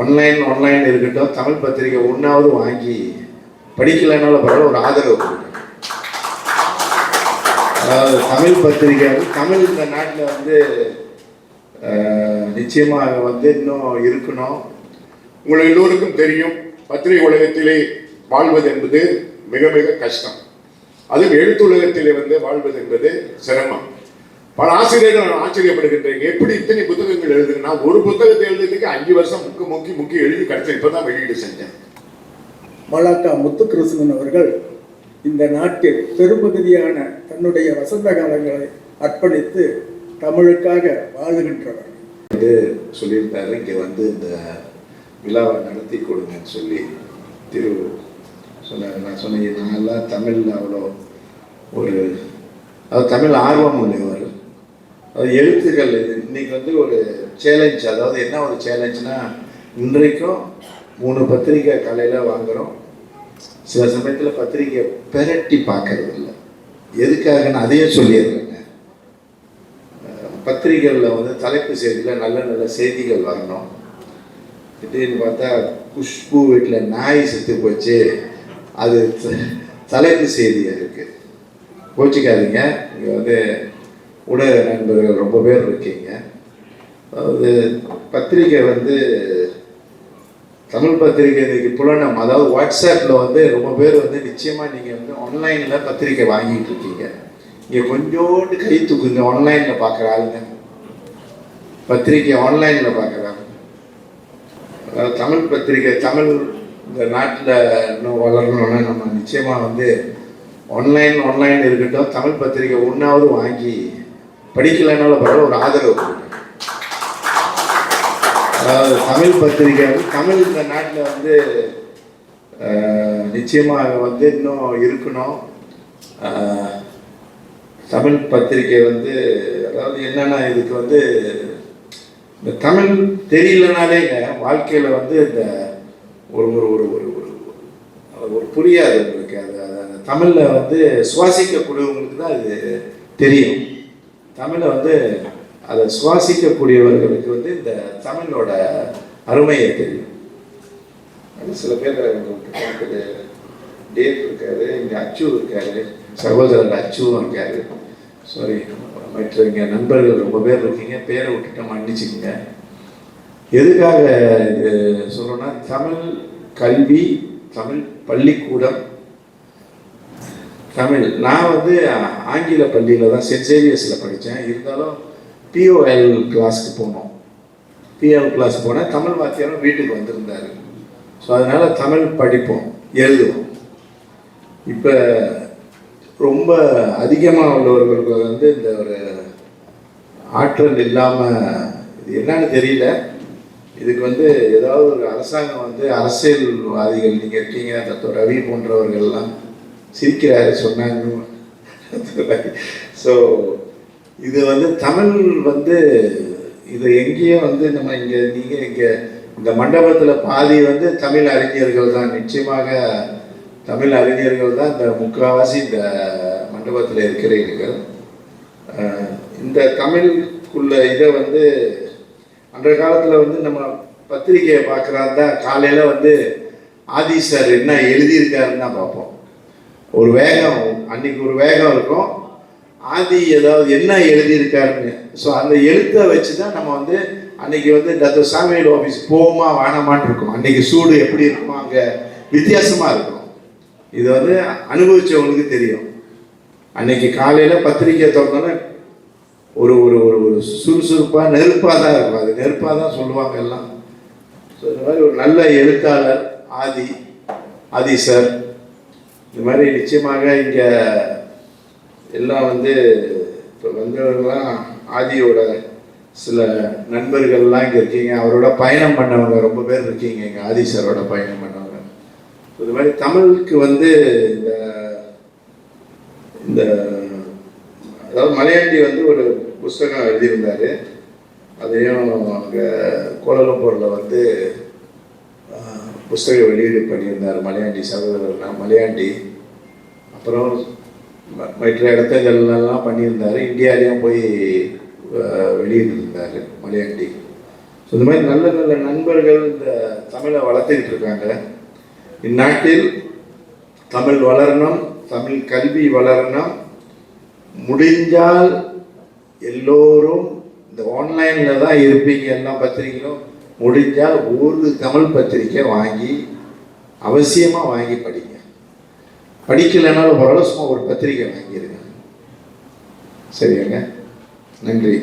Online online இருக்கட்டும் தமிழ் பத்திரிக்கை ஒன்றாவது வாங்கி படிக்கலைன்னாலும் பரவாயில்ல ஒரு ஆதரவு கொடுங்க. அதாவது தமிழ் பத்திரிக்கை தமிழ் இந்த நாட்டில் வந்து நிச்சயமாக வந்து இன்னும் இருக்கணும். உங்கள் எல்லோருக்கும் தெரியும் பத்திரிகை உலகத்திலே வாழ்வது என்பது மிக மிக கஷ்டம். அதுவும் எழுத்துலகத்திலே வந்து வாழ்வது என்பது சிரமம். பல ஆசிரியர்கள் நான் ஆச்சரியப்படுகின்றேன் எப்படி இத்தனை புத்தகங்கள் எழுதுனா ஒரு புத்தகத்தை எழுதுறதுக்கு அஞ்சு வருஷம் முக்கி முக்கி முக்கி எழுதி கடைசி இப்பதான் வெளியீடு செஞ்சேன். மலாக்கா முத்துகிருஷ்ணன் அவர்கள் இந்த நாட்டில் பெரும்பகுதியான தன்னுடைய வசந்த காலங்களை அர்ப்பணித்து தமிழுக்காக வாழுகின்றவர். சொல்லியிருந்தாரு இங்கே வந்து இந்த விழாவை நடத்தி கொடுங்கன்னு சொல்லி திரு சொன்னார். நான் சொன்னேன் நான் எல்லாம் தமிழில் அவ்வளோ ஒரு அது தமிழ் ஆர்வம் உள்ளவர். எழுத்துக்கள் இது. இன்னைக்கு வந்து ஒரு சேலஞ்ச் அதாவது என்ன ஒரு சேலஞ்ச்னா இன்றைக்கும் மூணு பத்திரிக்கை காலையில் வாங்குகிறோம் சில சமயத்தில் பத்திரிக்கை பெரட்டி பார்க்கறது இல்லை எதுக்காகன்னு அதையும் சொல்லிடுறேங்க பத்திரிகைகளில் வந்து தலைப்பு செய்தியில் நல்ல நல்ல செய்திகள் வரணும். திடீர்னு பார்த்தா குஷ்பு வீட்டில் நாய் செத்து போச்சு. அது தலைப்பு செய்தியாக இருக்குது கோச்சிக்காதீங்க. இங்கே வந்து ஊடக நண்பர்கள் ரொம்ப பேர் இருக்கீங்க. அதாவது பத்திரிக்கை வந்து தமிழ் பத்திரிகை இன்றைக்கி புலனம் அதாவது வாட்ஸ்அப்பில் வந்து ரொம்ப பேர் வந்து நிச்சயமாக நீங்கள் வந்து ஆன்லைனில் பத்திரிக்கை வாங்கிட்டு இருக்கீங்க. இங்கே கொஞ்சோண்டு கை தூக்குங்க ஆன்லைனில் பார்க்குற ஆளுங்க. பத்திரிக்கை ஆன்லைனில் பார்க்குறாங்க அதாவது தமிழ் பத்திரிக்கை தமிழ் இந்த நாட்டில் இன்னும் வளரணும்னா நம்ம நிச்சயமாக வந்து ஆன்லைன் ஆன்லைன் இருக்கட்டும் தமிழ் பத்திரிக்கை ஒன்றாவது வாங்கி படிக்கலைனாலும் பரவாயில்ல ஒரு ஆதரவு கொடுங்க. அதாவது தமிழ் பத்திரிக்கை வந்து தமிழ் இந்த நாட்டில் வந்து நிச்சயமாக வந்து இன்னும் இருக்கணும். தமிழ் பத்திரிக்கை வந்து அதாவது என்னென்னா இதுக்கு வந்து இந்த தமிழ் தெரியலனாலேங்க வாழ்க்கையில் வந்து இந்த ஒரு ஒரு ஒரு ஒரு ஒரு புரியாது உங்களுக்கு. அது தமிழில் வந்து சுவாசிக்கக்கூடியவங்களுக்கு தான் அது தெரியும். தமிழை வந்து அதை சுவாசிக்கக்கூடியவர்களுக்கு வந்து இந்த தமிழோட அருமையை தெரியும். அது சில பேர் உங்களுக்கு பார்க்குது டேட் இருக்காரு இங்கே அச்சு இருக்காரு சகோதரர் அச்சுவும் இருக்காரு. சாரி மற்ற இங்கே நண்பர்கள் ரொம்ப பேர் இருக்கீங்க பேரை விட்டுட்டு மன்னிச்சுக்கோங்க. எதுக்காக இது சொல்லணும்னா தமிழ் கல்வி தமிழ் பள்ளிக்கூடம் தமிழ். நான் வந்து ஆங்கில பள்ளியில் தான் சென்ட் சேவியர்ஸில் படித்தேன் இருந்தாலும் பிஓஎல் கிளாஸ்க்கு போனோம். பிஓஎல் கிளாஸ் போனேன். தமிழ் வாத்தியாரும் வீட்டுக்கு வந்திருந்தார். ஸோ அதனால் தமிழ் படிப்போம். எழுதுவோம். இப்போ ரொம்ப அதிகமாக உள்ளவர்களுக்கு வந்து இந்த ஒரு ஆற்றல் இல்லாமல் இது என்னன்னு தெரியல. இதுக்கு வந்து ஏதாவது ஒரு அரசாங்கம் வந்து அரசியல்வாதிகள் நீங்கள் இருக்கீங்க தத்துவ ரவி போன்றவர்கள்லாம் சிரிக்கிறாரு சொன்னாங்க ஸோ இது வந்து தமிழ் வந்து இது எங்கேயும் வந்து நம்ம இங்கே நீங்கள் இங்கே இந்த மண்டபத்தில் பாதி வந்து தமிழ் அறிஞர்கள் தான். நிச்சயமாக தமிழ் அறிஞர்கள் தான் இந்த முக்கால்வாசி இந்த மண்டபத்தில் இருக்கிறீர்கள். இந்த தமிழுக்குள்ள இதை வந்து அன்றைய காலத்தில் வந்து நம்ம பத்திரிகையை பார்க்குறாங்க தான். காலையில் வந்து ஆதி சார் என்ன எழுதியிருக்காருன்னு தான் பார்ப்போம். ஒரு வேகம் அன்னைக்கு ஒரு வேகம் இருக்கும். ஆதி ஏதாவது என்ன எழுதியிருக்காருன்னு. ஸோ அந்த எழுத்தை வச்சு தான் நம்ம வந்து அன்னைக்கு வந்து டாக்டர் சாமியல் ஆஃபீஸ் போவோமா வேணாமான்னு இருக்கும். அன்னைக்கு சூடு எப்படி இருக்குமோ அங்கே வித்தியாசமாக இருக்கும். இது வந்து அனுபவிச்சவங்களுக்கு தெரியும். அன்னைக்கு காலையில் பத்திரிக்கை திறந்தோன்னே ஒரு ஒரு ஒரு ஒரு சுறுசுறுப்பாக நெருப்பாக தான் இருக்கும். அது நெருப்பாக தான் சொல்லுவாங்க எல்லாம். ஸோ இந்த மாதிரி ஒரு நல்ல எழுத்தாளர் ஆதி ஆதி சார். இந்த மாதிரி நிச்சயமாக இங்கே எல்லாம் வந்து இப்போ வந்தவர்கள்லாம் ஆதியோட சில நண்பர்கள்லாம் இங்கே இருக்கீங்க. அவரோட பயணம் பண்ணவங்க ரொம்ப பேர் இருக்கீங்க. இங்கே ஆதி சாரோட பயணம் பண்ணவங்க. இது மாதிரி தமிழுக்கு வந்து இந்த இந்த அதாவது மலையாண்டி வந்து ஒரு புஸ்தகம் எழுதியிருந்தாரு. அதையும் அங்கே கோலலம்பூரில் வந்து புஸ்தக வெளியீடு பண்ணியிருந்தார் மலையாண்டி சகோதரர் மலையாண்டி அப்புறம் ம- மற்ற இடத்துகள்லாம் பண்ணியிருந்தார். இந்தியாவிலையும் போய் வெளியிட்டிருந்தார் மலையாண்டி. ஸோ இந்த மாதிரி நல்ல நல்ல நண்பர்கள் இந்த தமிழை வளர்த்துக்கிட்டு இருக்காங்க. இந்நாட்டில் தமிழ் வளரணும் தமிழ் கல்வி வளரணும். முடிஞ்சால் எல்லோரும் இந்த ஆன்லைனில் தான் இருப்பீங்க. எல்லா பத்திரிக்கையும் முடிஞ்சால் ஒரு தமிழ் பத்திரிக்கை வாங்கி அவசியமாக வாங்கி படிங்க. படிக்கலைனாலும் ஓரளவு சும்மா ஒரு பத்திரிக்கை வாங்கியிருங்க சரியாங்க? நன்றி.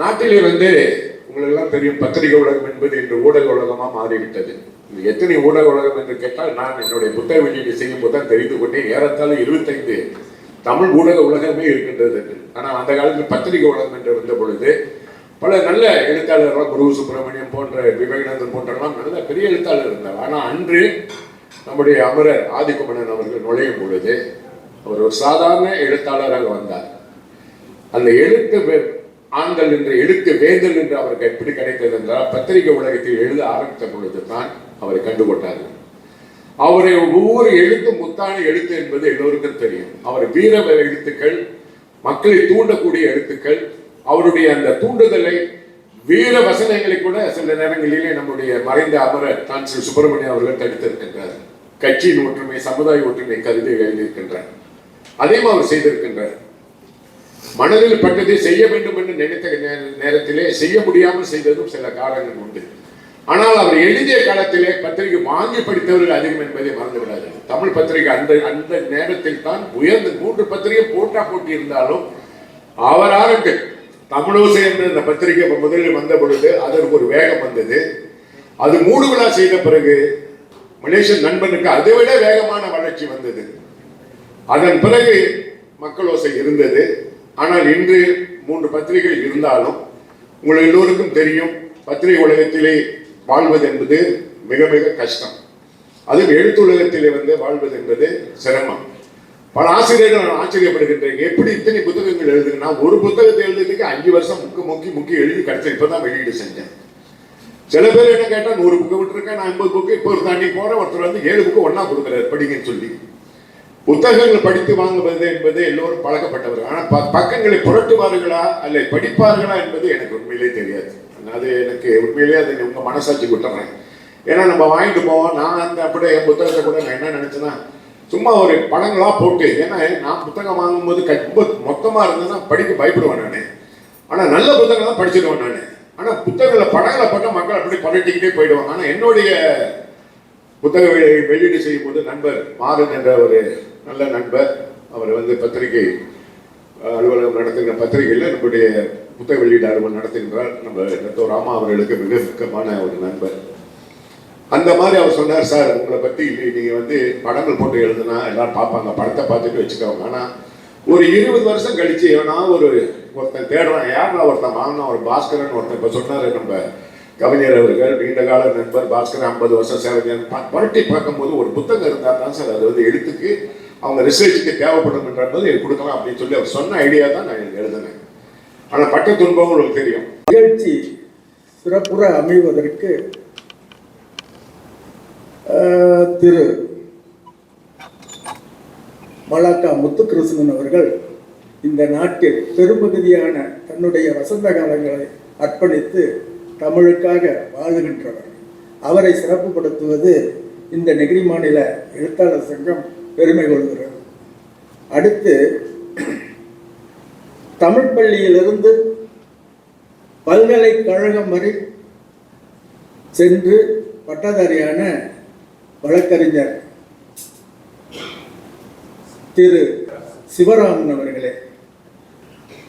நாட்டிலே வந்து உங்களுக்கு தெரியும் பத்திரிகை உலகம் என்பது இன்று ஊடக உலகமாக மாறிவிட்டது. இது எத்தனை ஊடக உலகம் என்று கேட்டால் நான் என்னுடைய புத்தக வெளியீடு செய்யும் போது தான் தெரிந்து கொண்டேன். ஏறத்தாழ இருபத்தைந்து தமிழ் ஊடக உலகமே இருக்கின்றது என்று. ஆனால் அந்த காலத்தில் பத்திரிகை உலகம் என்று வந்த பொழுது பல நல்ல எழுத்தாளர்கள் குரு சுப்பிரமணியம் போன்ற விவேகானந்தர் போன்றெல்லாம் நல்ல பெரிய எழுத்தாளர் இருந்தார். ஆனால் அன்று நம்முடைய அமரர் ஆதிகுமணன் அவர்கள் நுழையும் பொழுது அவர் ஒரு சாதாரண எழுத்தாளராக வந்தார். அந்த எழுத்து ஆண்கள் என்று எழுத்து வேந்தல் என்று அவருக்கு எப்படி கிடைத்தது என்றால் பத்திரிகை உலகத்தில் எழுத ஆரம்பித்த பொழுது தான் அவரை கண்டுகொண்டார்கள். அவரை ஒவ்வொரு எழுத்து முத்தான எழுத்து என்பது எல்லோருக்கும் தெரியும். அவர் வீர எழுத்துக்கள் மக்களை தூண்டக்கூடிய எழுத்துக்கள் அவருடைய அந்த தூண்டுதலை வீர வசனங்களை கூட சில நேரங்களிலே நம்முடைய மறைந்த அமரர் தான் ஸ்ரீ சுப்பிரமணியம் அவர்கள் தடுத்திருக்கின்றார். கட்சியின் ஒற்றுமை சமுதாய ஒற்றுமை கருதி எழுதியிருக்கின்றார். அதையும் அவர் செய்திருக்கின்றார். மனதில் பட்டதை செய்ய வேண்டும் என்று நினைத்த நே- நேரத்திலே செய்ய முடியாமல் செய்ததும் சில காரணங்கள் உண்டு. ஆனால் அவர் எழுதிய காலத்திலே பத்திரிகை வாங்கி படித்தவர்கள் அதிகம் என்பதை மறந்து விடாது தமிழ் பத்திரிகை அந்த அந்த நேரத்தில் தான் உயர்ந்த மூன்று பத்திரிகை போட்டா போட்டி இருந்தாலும் அவர் ஆரம்பித்து தமிழோசை என்று இந்த பத்திரிகை முதலில் வந்த பொழுது அதற்கு ஒரு வேகம் வந்தது. அது மூடு விழா செய்த பிறகு மலேசியன் நண்பனுக்கு அதை விட வேகமான வளர்ச்சி வந்தது. அதன் பிறகு மக்களோசை இருந்தது. ஆனால் இன்று மூன்று பத்திரிகைகள் இருந்தாலும் உங்கள் எல்லோருக்கும் தெரியும் பத்திரிகை உலகத்திலே வாழ்வது என்பது மிக மிக கஷ்டம். அதுவும் எழுத்துலகத்திலே வந்து வாழ்வது என்பது சிரமம். பல ஆசிரியர்கள் நான் ஆச்சரியப்படுகின்றேன். எப்படி இத்தனை புத்தகங்கள் எழுதுங்கன்னா ஒரு புத்தகத்தை எழுதுறதுக்கு அஞ்சு வருஷம் முக்கு முக்கி முக்கி எழுதி கடைசி இப்பதான் வெளியீடு செஞ்சேன். சில பேர் என்ன கேட்டா நூறு புக்கு விட்டுருக்கேன் நான் ஐம்பது புக்கு இப்போ ஒரு தாண்டி போறேன். ஒருத்தர் வந்து ஏழு புக்கு ஒன்றா கொடுக்குறாரு படிங்கன்னு சொல்லி. புத்தகங்கள் படித்து வாங்குவது என்பது எல்லோரும் பழக்கப்பட்டவர்கள். ஆனால் ப- பக்கங்களை புரட்டுவார்களா அல்ல படிப்பார்களா என்பது எனக்கு உண்மையிலே தெரியாது. அது எனக்கு உண்மையிலே அதை உங்க மனசாட்சி விட்டுறேன் ஏன்னா நம்ம வாங்கிட்டு போவோம். நான் அந்த அப்படியே என் புத்தகத்தை கூட நான் என்ன நினைச்சேன்னா சும்மா ஒரு படங்களா போட்டு ஏன்னா நான் புத்தகம் வாங்கும்போது க- ரொம்ப மொத்தமா இருந்ததுன்னா படிக்க பயப்படுவேன் நான். ஆனா நல்ல புத்தகம் தான் படிச்சிருவேன் நான். ஆனா புத்தகங்களை படங்களை போட்டா மக்கள் அப்படி பரட்டிக்கிட்டே போயிடுவாங்க. ஆனா என்னுடைய புத்தக வெளியீடு செய்யும் போது நண்பர் மாறன் என்ற ஒரு நல்ல நண்பர் அவர் வந்து பத்திரிகை அலுவலகம் நடத்துகிற பத்திரிகையில் நம்முடைய புத்தக வெளியீடு அலுவலகம் நடத்துகின்றார். நம்ம நத்தோ ராமா அவர்களுக்கு மிக முக்கியமான ஒரு நண்பர். அந்த மாதிரி அவர் சொன்னார் சார் உங்களை பற்றி நீங்கள் வந்து படங்கள் போட்டு எழுதுனா எல்லாரும் பார்ப்பாங்க படத்தை பார்த்துட்டு வச்சுக்கோங்க. ஆனால் ஒரு இருபது வருஷம் கழிச்சு எவனா ஒரு ஒருத்தன் தேடுறான் யாருன்னா ஒருத்தன் வாங்கினா ஒரு பாஸ்கரன் ஒருத்தன் இப்போ சொன்னார் நம்ம கவிஞர் அவர்கள் நீண்ட கால நண்பர் பாஸ்கர் ஐம்பது வருஷம் சேவை புரட்டி பார்க்கும்போது ஒரு புத்தகம் இருந்தால் தான் சார் அது வந்து எழுத்துக்கு அவங்க ரிசர்ச்சுக்கு தேவைப்படும் எனக்கு கொடுக்கலாம் அப்படின்னு சொல்லி அவர் சொன்ன ஐடியா தான் நான் எழுதினேன். ஆனால் பட்ட துன்பம் உங்களுக்கு தெரியும். நிகழ்ச்சி சிறப்புற அமைவதற்கு திரு மலாக்கா முத்துகிருஷ்ணன் அவர்கள் இந்த நாட்டில் பெரும்பகுதியான தன்னுடைய வசந்த காலங்களை அர்ப்பணித்து தமிழுக்காக வாழுகின்றவர். அவரை சிறப்புப்படுத்துவது இந்த நெகிரி மாநில எழுத்தாளர் சங்கம் பெருமை கொள்கிறது. அடுத்து தமிழ் பள்ளியிலிருந்து பல்கலைக்கழகம் வரை சென்று பட்டதாரியான வழக்கறிஞர் திரு சிவராமன் அவர்களே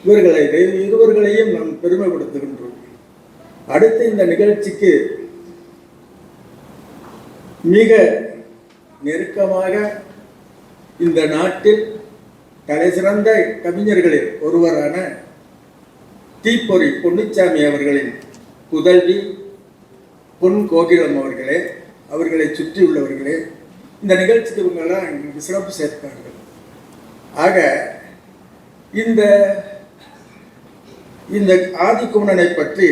இவர்களை இருவர்களையும் நாம் பெருமைப்படுத்துகின்றோம். அடுத்து இந்த நிகழ்ச்சிக்கு மிக நெருக்கமாக இந்த நாட்டில் தலைசிறந்த கவிஞர்களில் ஒருவரான தீப்பொறி பொன்னிச்சாமி அவர்களின் புதல்வி பொன் கோகிலம் அவர்களே அவர்களை சுற்றி உள்ளவர்களே இந்த நிகழ்ச்சிக்கு இவங்கெல்லாம் எங்களுக்கு சிறப்பு சேர்த்தார்கள். ஆக இந்த இந்த ஆதிக்குமணனை பற்றி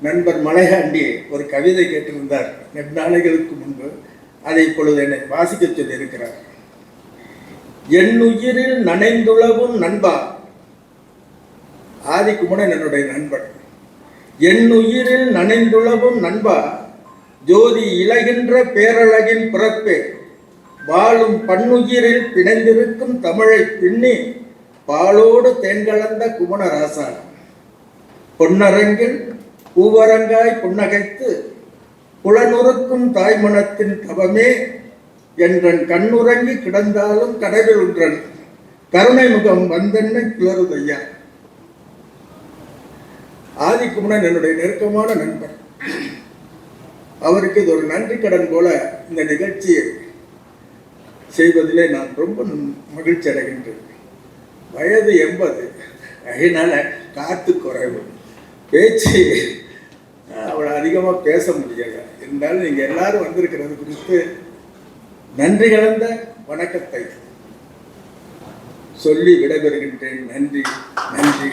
நண்பர் மலையாண்டி ஒரு கவிதை கேட்டிருந்தார். நெடுநாளைகளுக்கு முன்பு அதை இப்பொழுது என்னை வாசிக்க சொல்லியிருக்கிறார். என் உயிரில் நனைந்துளவும் நண்பா ஆதிக்குமணன் என்னுடைய நண்பன். என் உயிரில் நனைந்துளவும் நண்பா ஜோதி இலகின்ற பேரழகின் பிறப்பே. வாழும் பன்னுயிரில் பிணைந்திருக்கும் தமிழை பின்னி பாலோடு தேன்கலந்த குமணராசன். பொன்னரங்கில் பூவரங்காய் புன்னகைத்து புலனுறுக்கும் தாய்மனத்தின் தவமே என்றன் கண்ணுறங்கி கிடந்தாலும் கடவில் ஒன்றன் கருணை முகம் வந்தென்னை கிளறுதையா ஆதிக்குமணன் என்னுடைய நெருக்கமான நண்பர் அவருக்கு இது ஒரு நன்றி கடன் போல இந்த நிகழ்ச்சியை செய்வதிலே நான் ரொம்ப மகிழ்ச்சி அடைகின்றேன். வயது எண்பது. அதனால காத்து குறைவு. பேச்சு அவ்வளோ அதிகமாக பேச முடியலை. இருந்தாலும் நீங்கள் எல்லாரும் வந்திருக்கிறது குறித்து நன்றி கலந்த வணக்கத்தை சொல்லி விடைபெறுகின்றேன். நன்றி நன்றி.